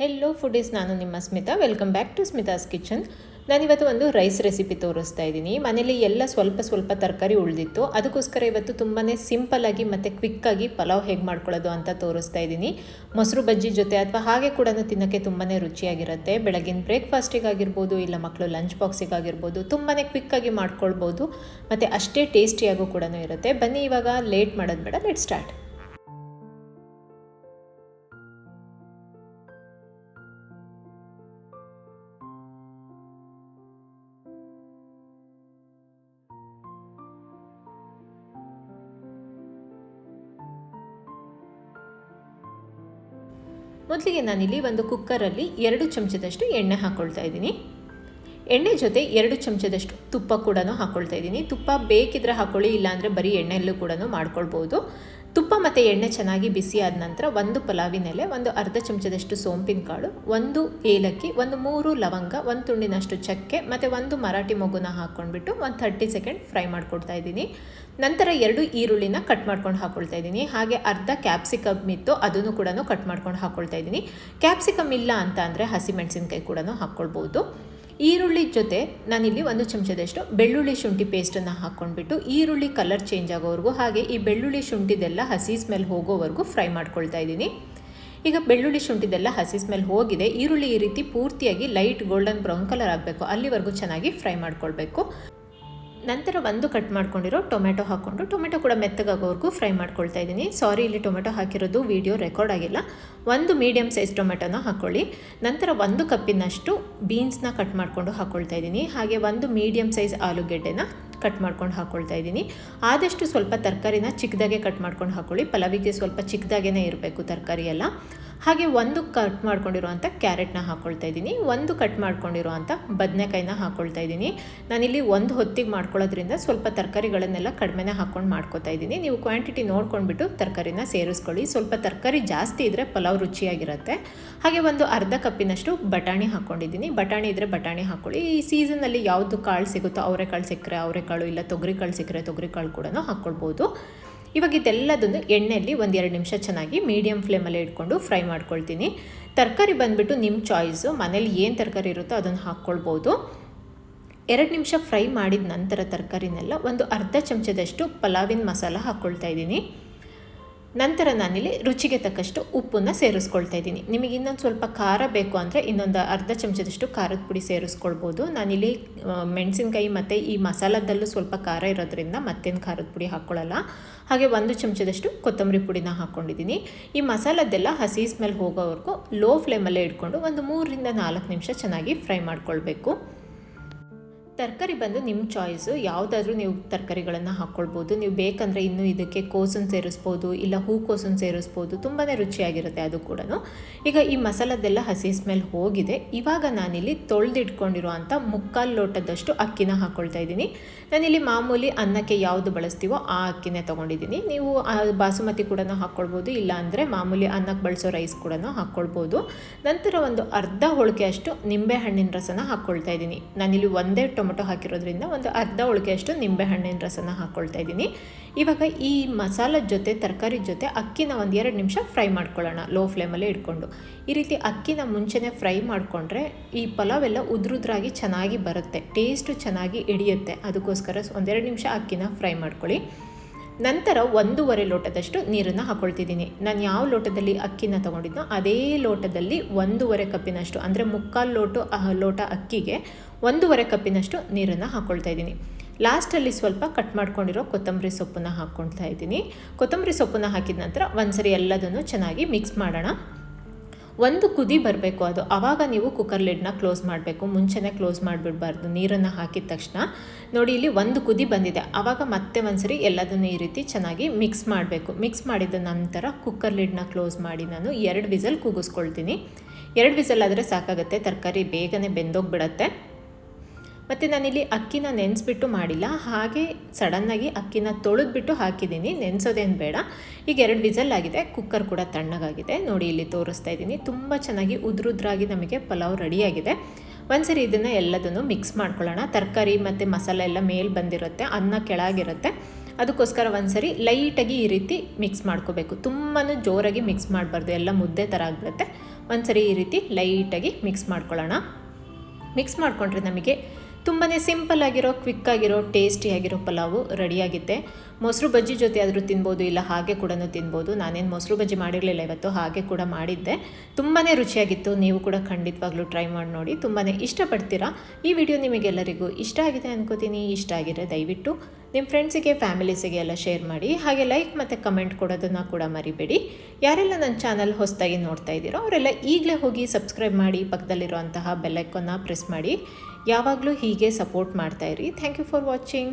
Hello foodies ನಾನು ನಿಮ್ಮ Smitha. Welcome back to Smitha's kitchen ನಾನಿವತ್ತು ಒಂದು ರೈಸ್ ರೆಸಿಪಿ ತೋರಿಸ್ತಾ ಇದ್ದೀನಿ. ಮನೇಲಿ ಎಲ್ಲ ಸ್ವಲ್ಪ ಸ್ವಲ್ಪ ತರಕಾರಿ ಉಳಿದಿತ್ತು. ಅದಕ್ಕೋಸ್ಕರ ಇವತ್ತು ತುಂಬಾ ಸಿಂಪಲ್ಲಾಗಿ ಮತ್ತು ಕ್ವಿಕ್ಕಾಗಿ ಪಲಾವ್ ಹೇಗೆ ಮಾಡ್ಕೊಳ್ಳೋದು ಅಂತ ತೋರಿಸ್ತಾ ಇದ್ದೀನಿ. ಮೊಸರು ಬಜ್ಜಿ ಜೊತೆ ಅಥವಾ ಹಾಗೆ ಕೂಡ ತಿನ್ನೋಕ್ಕೆ ತುಂಬಾ ರುಚಿಯಾಗಿರುತ್ತೆ. ಬೆಳಗಿನ ಬ್ರೇಕ್ಫಾಸ್ಟಿಗಾಗಿರ್ಬೋದು ಇಲ್ಲ ಮಕ್ಕಳು ಲಂಚ್ ಬಾಕ್ಸಿಗಾಗಿರ್ಬೋದು ತುಂಬಾ ಕ್ವಿಕ್ಕಾಗಿ ಮಾಡ್ಕೊಳ್ಬೋದು. ಮತ್ತು ಅಷ್ಟೇ ಟೇಸ್ಟಿಯಾಗೂ ಕೂಡ ಇರುತ್ತೆ. ಬನ್ನಿ ಇವಾಗ ಲೇಟ್ ಮಾಡೋದು ಬೇಡ. ಲೆಟ್ ಸ್ಟಾರ್ಟ್ ಮೊದಲಿಗೆ ನಾನಿಲ್ಲಿ ಒಂದು ಕುಕ್ಕರಲ್ಲಿ ಎರಡು ಚಮಚದಷ್ಟು ಎಣ್ಣೆ ಹಾಕ್ಕೊಳ್ತಾ ಇದ್ದೀನಿ. ಎಣ್ಣೆ ಜೊತೆ ಎರಡು ಚಮಚದಷ್ಟು ತುಪ್ಪ ಕೂಡ ಹಾಕ್ಕೊಳ್ತಾ ಇದ್ದೀನಿ. ತುಪ್ಪ ಬೇಕಿದ್ರೆ ಹಾಕ್ಕೊಳ್ಳಿ ಇಲ್ಲಾಂದರೆ ಬರೀ ಎಣ್ಣೆಯಲ್ಲೂ ಕೂಡ ಮಾಡ್ಕೊಳ್ಬೋದು. ತುಪ್ಪ ಮತ್ತು ಎಣ್ಣೆ ಚೆನ್ನಾಗಿ ಬಿಸಿ ಆದ ನಂತರ ಒಂದು ಪಲಾವಿನೆಲೆ ಒಂದು ಅರ್ಧ ಚಮಚದಷ್ಟು ಸೋಂಪಿನ ಕಾಳು ಒಂದು ಏಲಕ್ಕಿ, ಒಂದು ಮೂರು ಲವಂಗ, ಒಂದು ತುಂಡಿನಷ್ಟು ಚಕ್ಕೆ ಮತ್ತು ಒಂದು ಮರಾಠಿ ಮೊಗ್ಗುನ ಹಾಕ್ಕೊಂಡ್ಬಿಟ್ಟು ಒಂದು ಥರ್ಟಿ ಸೆಕೆಂಡ್ ಫ್ರೈ ಮಾಡ್ಕೊಡ್ತಾ ಇದ್ದೀನಿ. ನಂತರ ಎರಡು ಈರುಳ್ಳಿನ ಕಟ್ ಮಾಡ್ಕೊಂಡು ಹಾಕ್ಕೊಳ್ತಾ ಇದ್ದೀನಿ. ಹಾಗೆ ಅರ್ಧ ಕ್ಯಾಪ್ಸಿಕಮ್ ಇತ್ತು, ಅದನ್ನು ಕೂಡ ಕಟ್ ಮಾಡ್ಕೊಂಡು ಹಾಕ್ಕೊಳ್ತಾ ಇದ್ದೀನಿ. ಕ್ಯಾಪ್ಸಿಕಮ್ ಇಲ್ಲ ಅಂತ ಅಂದರೆ ಹಸಿಮೆಣಸಿನ್ಕಾಯಿ ಕೂಡ ಹಾಕ್ಕೊಳ್ಬೋದು. ಈರುಳ್ಳಿ ಜೊತೆ ನಾನಿಲ್ಲಿ ಒಂದು ಚಮಚದಷ್ಟು ಬೆಳ್ಳುಳ್ಳಿ ಶುಂಠಿ ಪೇಸ್ಟನ್ನು ಹಾಕ್ಕೊಂಡ್ಬಿಟ್ಟು ಈರುಳ್ಳಿ ಕಲರ್ ಚೇಂಜ್ ಆಗೋವರೆಗೂ ಹಾಗೆ ಈ ಬೆಳ್ಳುಳ್ಳಿ ಶುಂಠಿದೆಲ್ಲ ಹಸಿ ಸ್ಮೆಲ್ ಹೋಗೋವರೆಗೂ ಫ್ರೈ ಮಾಡ್ಕೊಳ್ತಾ ಇದ್ದೀನಿ. ಈಗ ಬೆಳ್ಳುಳ್ಳಿ ಶುಂಠಿದೆಲ್ಲ ಹಸಿ ಸ್ಮೆಲ್ ಹೋಗಿದೆ. ಈರುಳ್ಳಿ ಈ ರೀತಿ ಪೂರ್ತಿಯಾಗಿ ಲೈಟ್ ಗೋಲ್ಡನ್ ಬ್ರೌನ್ ಕಲರ್ ಆಗಬೇಕು. ಅಲ್ಲಿವರೆಗೂ ಚೆನ್ನಾಗಿ ಫ್ರೈ ಮಾಡ್ಕೊಳ್ಬೇಕು. ನಂತರ ಒಂದು ಕಟ್ ಮಾಡ್ಕೊಂಡಿರೋ ಟೊಮೆಟೊ ಹಾಕ್ಕೊಂಡು, ಟೊಮೆಟೊ ಕೂಡ ಮೆತ್ತಗಾಗೋವರೆಗೂ ಫ್ರೈ ಮಾಡ್ಕೊಳ್ತಾ ಇದ್ದೀನಿ. ಸಾರಿ ಇಲ್ಲಿ ಟೊಮೆಟೊ ಹಾಕಿರೋದು ವಿಡಿಯೋ ರೆಕಾರ್ಡ್ ಆಗಿಲ್ಲ. ಒಂದು ಮೀಡಿಯಮ್ ಸೈಜ್ ಟೊಮೆಟೊನ ಹಾಕ್ಕೊಳ್ಳಿ ನಂತರ ಒಂದು ಕಪ್ಪಿನಷ್ಟು ಬೀನ್ಸ್ನ ಕಟ್ ಮಾಡಿಕೊಂಡು ಹಾಕ್ಕೊಳ್ತಾ ಇದ್ದೀನಿ. ಹಾಗೆ ಒಂದು ಮೀಡಿಯಮ್ ಸೈಜ್ ಆಲೂಗೆಡ್ಡೆನ ಕಟ್ ಮಾಡ್ಕೊಂಡು ಹಾಕ್ಕೊಳ್ತಾ ಇದ್ದೀನಿ. ಆದಷ್ಟು ಸ್ವಲ್ಪ ತರಕಾರಿನ ಚಿಕ್ಕದಾಗೆ ಕಟ್ ಮಾಡ್ಕೊಂಡು ಹಾಕ್ಕೊಳ್ಳಿ ಪಲಾವಿಗೆ ಸ್ವಲ್ಪ ಚಿಕ್ಕದಾಗೇ ಇರಬೇಕು ತರಕಾರಿ ಎಲ್ಲ. ಹಾಗೆ ಒಂದು ಕಟ್ ಮಾಡ್ಕೊಂಡಿರುವಂಥ ಕ್ಯಾರೆಟ್ನ ಹಾಕ್ಕೊಳ್ತಾ ಇದ್ದೀನಿ. ಒಂದು ಕಟ್ ಮಾಡ್ಕೊಂಡಿರುವಂಥ ಬದನೆಕಾಯಿನ ಹಾಕ್ಕೊಳ್ತಾ ಇದ್ದೀನಿ. ನಾನಿಲ್ಲಿ ಒಂದು ಹೊತ್ತಿಗೆ ಮಾಡ್ಕೊಳ್ಳೋದ್ರಿಂದ ಸ್ವಲ್ಪ ತರಕಾರಿಗಳನ್ನೆಲ್ಲ ಕಡಿಮೆನೇ ಹಾಕ್ಕೊಂಡು ಮಾಡ್ಕೋತಾ ಇದ್ದೀನಿ. ನೀವು ಕ್ವಾಂಟಿಟಿ ನೋಡ್ಕೊಂಡ್ಬಿಟ್ಟು ತರಕಾರಿನ ಸೇರಿಸ್ಕೊಳ್ಳಿ. ಸ್ವಲ್ಪ ತರಕಾರಿ ಜಾಸ್ತಿ ಇದ್ದರೆ ಪಲಾವ್ ರುಚಿಯಾಗಿರುತ್ತೆ. ಹಾಗೆ ಒಂದು ಅರ್ಧ ಕಪ್ಪಿನಷ್ಟು ಬಟಾಣಿ ಹಾಕ್ಕೊಂಡಿದ್ದೀನಿ ಬಟಾಣಿ ಇದ್ದರೆ ಬಟಾಣಿ ಹಾಕ್ಕೊಳ್ಳಿ ಈ ಸೀಸನಲ್ಲಿ ಯಾವುದು ಕಾಳು ಸಿಗುತ್ತೋ ಅವರೆಕಾಳು ಸಿಕ್ಕರೆ ಅವರೆಕಾಳು, ಇಲ್ಲ ತೊಗರಿಕಾಳು ಸಿಕ್ಕರೆ ತೊಗರಿಕಾಳು ಕೂಡ ಹಾಕ್ಕೊಳ್ಬೋದು ಇವಾಗ ಇದೆಲ್ಲದನ್ನು ಎಣ್ಣೆಯಲ್ಲಿ ಒಂದೆರಡು ನಿಮಿಷ ಚೆನ್ನಾಗಿ ಮೀಡಿಯಮ್ ಫ್ಲೇಮಲ್ಲಿ ಇಟ್ಕೊಂಡು ಫ್ರೈ ಮಾಡ್ಕೊಳ್ತೀನಿ. ತರಕಾರಿ ಬಂದುಬಿಟ್ಟು ನಿಮ್ಮ ಚಾಯ್ಸು ಮನೇಲಿ ಏನು ತರಕಾರಿ ಇರುತ್ತೋ ಅದನ್ನು ಹಾಕ್ಕೊಳ್ಬೋದು. ಎರಡು ನಿಮಿಷ ಫ್ರೈ ಮಾಡಿದ ನಂತರ ತರಕಾರಿನೆಲ್ಲ ಒಂದು ಅರ್ಧ ಚಮಚದಷ್ಟು ಪಲಾವಿನ ಮಸಾಲ ಹಾಕ್ಕೊಳ್ತಾ ಇದ್ದೀನಿ. ನಂತರ ನಾನಿಲ್ಲಿ ರುಚಿಗೆ ತಕ್ಕಷ್ಟು ಉಪ್ಪನ್ನು ಸೇರಿಸ್ಕೊಳ್ತಾ ಇದ್ದೀನಿ. ನಿಮಗೆ ಇನ್ನೊಂದು ಸ್ವಲ್ಪ ಖಾರ ಬೇಕು ಅಂದರೆ ಇನ್ನೊಂದು ಅರ್ಧ ಚಮಚದಷ್ಟು ಖಾರದ ಪುಡಿ ಸೇರಿಸ್ಕೊಳ್ಬೋದು. ನಾನಿಲ್ಲಿ ಮೆಣಸಿನಕಾಯಿ ಮತ್ತು ಈ ಮಸಾಲದಲ್ಲೂ ಸ್ವಲ್ಪ ಖಾರ ಇರೋದ್ರಿಂದ ಮತ್ತೇನು ಖಾರದ ಪುಡಿ ಹಾಕ್ಕೊಳ್ಳಲ್ಲ ಹಾಗೆ ಒಂದು ಚಮಚದಷ್ಟು ಕೊತ್ತಂಬರಿ ಪುಡಿನ ಹಾಕ್ಕೊಂಡಿದ್ದೀನಿ ಈ ಮಸಾಲದ್ದೆಲ್ಲ ಹಸಿ ಸ್ಮೆಲ್ ಹೋಗೋವರೆಗೂ ಲೋ ಫ್ಲೇಮಲ್ಲೇ ಇಟ್ಕೊಂಡು ಒಂದು ಮೂರರಿಂದ ನಾಲ್ಕು ನಿಮಿಷ ಚೆನ್ನಾಗಿ ಫ್ರೈ ಮಾಡ್ಕೊಳ್ಬೇಕು. ತರಕಾರಿ ಬಂದು ನಿಮ್ಮ ಚಾಯ್ಸು ಯಾವುದಾದ್ರೂ ನೀವು ತರಕಾರಿಗಳನ್ನು ಹಾಕ್ಕೊಳ್ಬೋದು ನೀವು ಬೇಕಂದರೆ ಇನ್ನೂ ಇದಕ್ಕೆ ಕೋಸನ್ನು ಸೇರಿಸ್ಬೋದು, ಇಲ್ಲ ಹೂಕೋಸನ್ನು ಸೇರಿಸ್ಬೋದು. ತುಂಬಾ ರುಚಿಯಾಗಿರುತ್ತೆ ಅದು ಕೂಡ ಈಗ ಈ ಮಸಾಲದೆಲ್ಲ ಹಸಿ ಸ್ಮೆಲ್ ಹೋಗಿದೆ. ಇವಾಗ ನಾನಿಲ್ಲಿ ತೊಳೆದಿಟ್ಕೊಂಡಿರುವಂಥ ಮುಕ್ಕಾಲು ಲೋಟದಷ್ಟು ಅಕ್ಕಿನ ಹಾಕ್ಕೊಳ್ತಾ ಇದ್ದೀನಿ. ನಾನಿಲ್ಲಿ ಮಾಮೂಲಿ ಅನ್ನಕ್ಕೆ ಯಾವುದು ಬಳಸ್ತೀವೋ ಆ ಅಕ್ಕಿನೇ ತೊಗೊಂಡಿದ್ದೀನಿ. ನೀವು ಬಾಸುಮತಿ ಕೂಡ ಹಾಕ್ಕೊಳ್ಬೋದು ಇಲ್ಲ ಅಂದರೆ ಮಾಮೂಲಿ ಅನ್ನಕ್ಕೆ ಬಳಸೋ ರೈಸ್ ಕೂಡ ಹಾಕ್ಕೊಳ್ಬೋದು ನಂತರ ಒಂದು ಅರ್ಧ ಹೋಳಿಗೆ ಅಷ್ಟು ನಿಂಬೆ ಹಣ್ಣಿನ ರಸನ ಹಾಕ್ಕೊಳ್ತಾ ಇದ್ದೀನಿ. ನಾನಿಲ್ಲಿ ಒಂದೇ ಟೊಮೊಟೊ ಹಾಕಿರೋದ್ರಿಂದ ಒಂದು ಅರ್ಧ ಉಳಿಕೆಯಷ್ಟು ನಿಂಬೆಹಣ್ಣಿನ ರಸನ ಹಾಕ್ಕೊಳ್ತಾ ಇದ್ದೀನಿ. ಇವಾಗ ಈ ಮಸಾಲದ ಜೊತೆ, ತರಕಾರಿ ಜೊತೆ ಅಕ್ಕಿನ ಒಂದು ಎರಡು ನಿಮಿಷ ಫ್ರೈ ಮಾಡ್ಕೊಳ್ಳೋಣ ಲೋ ಫ್ಲೇಮಲ್ಲಿ ಇಟ್ಕೊಂಡು. ಈ ರೀತಿ ಅಕ್ಕಿನ ಮುಂಚೆನೇ ಫ್ರೈ ಮಾಡಿಕೊಂಡ್ರೆ ಈ ಪಲಾವ್ ಪಲಾವೆಲ್ಲ ಉದ್ರುದ್ರಾಗಿ ಚೆನ್ನಾಗಿ ಬರುತ್ತೆ ಟೇಸ್ಟು ಚೆನ್ನಾಗಿ ಹಿಡಿಯುತ್ತೆ. ಅದಕ್ಕೋಸ್ಕರ ಒಂದೆರಡು ನಿಮಿಷ ಅಕ್ಕಿನ ಫ್ರೈ ಮಾಡ್ಕೊಳ್ಳಿ. ನಂತರ ಒಂದೂವರೆ ಲೋಟದಷ್ಟು ನೀರನ್ನು ಹಾಕ್ಕೊಳ್ತಿದ್ದೀನಿ ನಾನು ಯಾವ ಲೋಟದಲ್ಲಿ ಅಕ್ಕಿನ ತೊಗೊಂಡಿದ್ನೋ ಅದೇ ಲೋಟದಲ್ಲಿ ಒಂದೂವರೆ ಕಪ್ಪಿನಷ್ಟು, ಅಂದರೆ ಮುಕ್ಕಾಲು ಲೋಟು ಲೋಟ ಅಕ್ಕಿಗೆ ಒಂದೂವರೆ ಕಪ್ಪಿನಷ್ಟು ನೀರನ್ನು ಹಾಕ್ಕೊಳ್ತಾ ಇದ್ದೀನಿ. ಲಾಸ್ಟಲ್ಲಿ ಸ್ವಲ್ಪ ಕಟ್ ಮಾಡ್ಕೊಂಡಿರೋ ಕೊತ್ತಂಬರಿ ಸೊಪ್ಪನ್ನು ಹಾಕ್ಕೊಳ್ತಾ ಇದ್ದೀನಿ. ಕೊತ್ತಂಬರಿ ಸೊಪ್ಪನ್ನು ಹಾಕಿದ ನಂತರ ಒಂದ್ಸರಿ ಎಲ್ಲದನ್ನು ಚೆನ್ನಾಗಿ ಮಿಕ್ಸ್ ಮಾಡೋಣ. ಒಂದು ಕುದಿ ಬರಬೇಕು ಅದು. ಆವಾಗ ನೀವು ಕುಕ್ಕರ್ ಲಿಡ್ನ ಕ್ಲೋಸ್ ಮಾಡಬೇಕು. ಮುಂಚೆನೇ ಕ್ಲೋಸ್ ಮಾಡಿಬಿಡಬಾರ್ದು. ನೀರನ್ನು ಹಾಕಿದ ತಕ್ಷಣ. ನೋಡಿ, ಇಲ್ಲಿ ಒಂದು ಕುದಿ ಬಂದಿದೆ. ಆವಾಗ ಮತ್ತೆ ಒಂದ್ಸರಿ ಎಲ್ಲದನ್ನು ಈ ರೀತಿ ಚೆನ್ನಾಗಿ ಮಿಕ್ಸ್ ಮಾಡಬೇಕು. ಮಿಕ್ಸ್ ಮಾಡಿದ ನಂತರ ಕುಕ್ಕರ್ ಲಿಡ್ನ ಕ್ಲೋಸ್ ಮಾಡಿ ನಾನು ಎರಡು ವಿಸಲ್ ಕೂಗಿಸ್ಕೊಳ್ತೀನಿ. ಎರಡು ವಿಸಲ್ ಆದರೆ ಸಾಕಾಗುತ್ತೆ. ತರಕಾರಿ ಬೇಗನೆ ಬೆಂದೋಗ್ಬಿಡತ್ತೆ. ಮತ್ತು ನಾನಿಲ್ಲಿ ಅಕ್ಕಿನ ನೆನೆಸ್ಬಿಟ್ಟು ಮಾಡಿಲ್ಲ. ಹಾಗೆ ಸಡನ್ನಾಗಿ ಅಕ್ಕಿನ ತೊಳೆದ್ಬಿಟ್ಟು ಹಾಕಿದ್ದೀನಿ. ನೆನೆಸೋದೇನು ಬೇಡ. ಈಗ ಎರಡು ವಿಸಲ್ ಆಗಿದೆ. ಕುಕ್ಕರ್ ಕೂಡ ತಣ್ಣಗಾಗಿದೆ. ನೋಡಿ, ಇಲ್ಲಿ ತೋರಿಸ್ತಾ ಇದ್ದೀನಿ. ತುಂಬ ಚೆನ್ನಾಗಿ ಉದ್ರುದ್ರಾಗಿ ನಮಗೆ ಪಲಾವ್ ರೆಡಿಯಾಗಿದೆ. ಒಂದ್ಸರಿ ಇದನ್ನು ಎಲ್ಲದನ್ನು ಮಿಕ್ಸ್ ಮಾಡ್ಕೊಳ್ಳೋಣ. ತರಕಾರಿ ಮತ್ತು ಮಸಾಲೆ ಎಲ್ಲ ಮೇಲೆ ಬಂದಿರುತ್ತೆ. ಅನ್ನ ಕೆಳಗಿರುತ್ತೆ. ಅದಕ್ಕೋಸ್ಕರ ಒಂದ್ಸರಿ ಲೈಟಾಗಿ ಈ ರೀತಿ ಮಿಕ್ಸ್ ಮಾಡ್ಕೋಬೇಕು. ತುಂಬಾ ಜೋರಾಗಿ ಮಿಕ್ಸ್ ಮಾಡಬಾರ್ದು. ಎಲ್ಲ ಮುದ್ದೆ ಥರ ಆಗಿಬಿಡುತ್ತೆ. ಒಂದ್ಸರಿ ಈ ರೀತಿ ಲೈಟಾಗಿ ಮಿಕ್ಸ್ ಮಾಡ್ಕೊಳ್ಳೋಣ. ಮಿಕ್ಸ್ ಮಾಡಿಕೊಂಡ್ರೆ ನಮಗೆ ತುಂಬಾ ಸಿಂಪಲ್ ಆಗಿರೋ, ಕ್ವಿಕ್ ಆಗಿರೋ ಟೇಸ್ಟಿಯಾಗಿರೋ ಪಲಾವು ರೆಡಿಯಾಗಿದೆ ಮೊಸರು ಬಜ್ಜಿ ಜೊತೆ ಆದರೂ ತಿನ್ಬೋದು, ಇಲ್ಲ ಹಾಗೆ ಕೂಡ ತಿನ್ಬೋದು. ನಾನೇನು ಮೊಸರು ಬಜ್ಜಿ ಮಾಡಿರಲಿಲ್ಲ ಇವತ್ತು, ಹಾಗೆ ಕೂಡ ಮಾಡಿದ್ದೆ. ತುಂಬಾ ರುಚಿಯಾಗಿತ್ತು. ನೀವು ಕೂಡ ಖಂಡಿತವಾಗ್ಲೂ ಟ್ರೈ ಮಾಡಿ ನೋಡಿ. ತುಂಬಾ ಇಷ್ಟಪಡ್ತೀರಾ? ಈ ವಿಡಿಯೋ ನಿಮಗೆಲ್ಲರಿಗೂ ಇಷ್ಟ ಆಗಿದೆ ಅನ್ಕೋತೀನಿ. ಇಷ್ಟ ಆಗಿದೆ ದಯವಿಟ್ಟು ನಿಮ್ಮ ಫ್ರೆಂಡ್ಸಿಗೆ, ಫ್ಯಾಮಿಲೀಸಿಗೆ ಎಲ್ಲ ಶೇರ್ ಮಾಡಿ. ಹಾಗೆ ಲೈಕ್ ಮತ್ತು ಕಮೆಂಟ್ ಕೊಡೋದನ್ನು ಕೂಡ ಮರಿಬೇಡಿ. ಯಾರೆಲ್ಲ ನನ್ನ ಚಾನಲ್ ಹೊಸದಾಗಿ ನೋಡ್ತಾ ಇದ್ದೀರೋ, ಅವರೆಲ್ಲ ಈಗಲೇ ಹೋಗಿ ಸಬ್ಸ್ಕ್ರೈಬ್ ಮಾಡಿ, ಪಕ್ಕದಲ್ಲಿರುವಂತಹ ಬೆಲ್ಲೈಕನ್ನ ಪ್ರೆಸ್ ಮಾಡಿ. ಯಾವಾಗಲೂ ಹೀಗೆ ಸಪೋರ್ಟ್ ಮಾಡ್ತಾಯಿರಿ ಥ್ಯಾಂಕ್ ಯು ಫಾರ್ ವಾಚಿಂಗ್